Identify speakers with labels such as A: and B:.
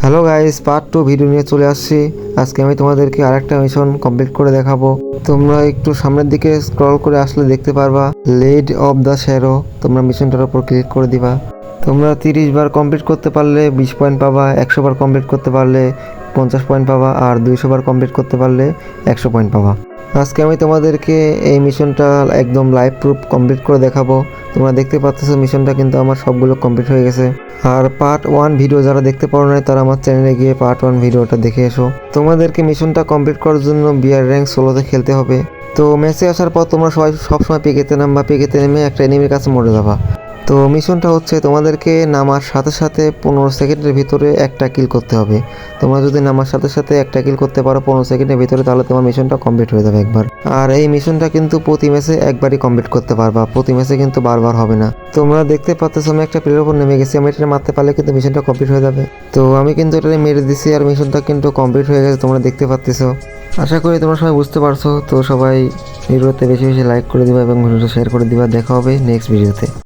A: Hello guys part two video নিয়ে চলে আসছি। আজকে আমি তোমাদেরকে আরেকটা মিশন কমপ্লিট করে দেখাবো। তোমরা একটু সামনের দিকে স্ক্রল করে আসলে দেখতে পারবা। লেড অফ দ্য শ্যারো তোমরা মিশনটার উপর ক্লিক করে দিবা। তোমরা তিরিশ বার কমপ্লিট করতে পারলে বিশ পয়েন্ট পাবা, একশো বার কমপ্লিট করতে পারলে পঞ্চাশ পয়েন্ট পাবা, আর দুইশো বার কমপ্লিট করতে পারলে একশো পয়েন্ট পাবা। আজকে আমি তোমাদেরকে এই মিশনটা একদম লাইভ প্রুফ কমপ্লিট করে দেখাবো। তোমরা দেখতে পাচ্ছ মিশনটা কিন্তু আমার সবগুলো কমপ্লিট হয়ে গেছে। আর পার্ট ওয়ান ভিডিও যারা দেখতে পারো না তারা আমার চ্যানেলে গিয়ে পার্ট ওয়ান ভিডিওটা দেখে এসো। তোমাদেরকে মিশনটা কমপ্লিট করার জন্য বিয়ার র্যাঙ্ক ষোলোতে খেলতে হবে। তো ম্যাচে আসার পর তোমরা সবাই সবসময় পেকেতে নামবা পেকেতে নেমে একটা এনিমির কাছে মরে যাবা। তো মিশনটা হচ্ছে তোমাদেরকে নামার সাথে সাথে পনেরো সেকেন্ডের ভিতরে একটা কিল করতে হবে। তোমরা যদি নামার সাথে সাথে একটা কিল করতে পারো পনেরো সেকেন্ডের ভিতরে, তাহলে তোমার মিশনটা কমপ্লিট হয়ে যাবে একবার। আর এই মিশনটা কিন্তু প্রতি ম্যাচে একবারই কমপ্লিট করতে পারবা। প্রতি ম্যাচে কিন্তু বারবার হবে না। তোমরা দেখতে পাচ্ছ আমি একটা প্লেয়ার উপর নেমে গেছি, আমি এটা মারতে পারলে কিন্তু মিশনটা কমপ্লিট হয়ে যাবে। তো আমি কিন্তু এটা মেরে দিছি আর মিশনটা কিন্তু কমপ্লিট হয়ে গেছে, তোমরা দেখতে পাচ্ছ আশা করি তোমরা সবাই বুঝতে পারছ। তো সবাই ভিডিওতে বেশি বেশি লাইক করে দিবা এবং ভিডিওটা শেয়ার করে দিবা। দেখা হবে নেক্সট ভিডিওতে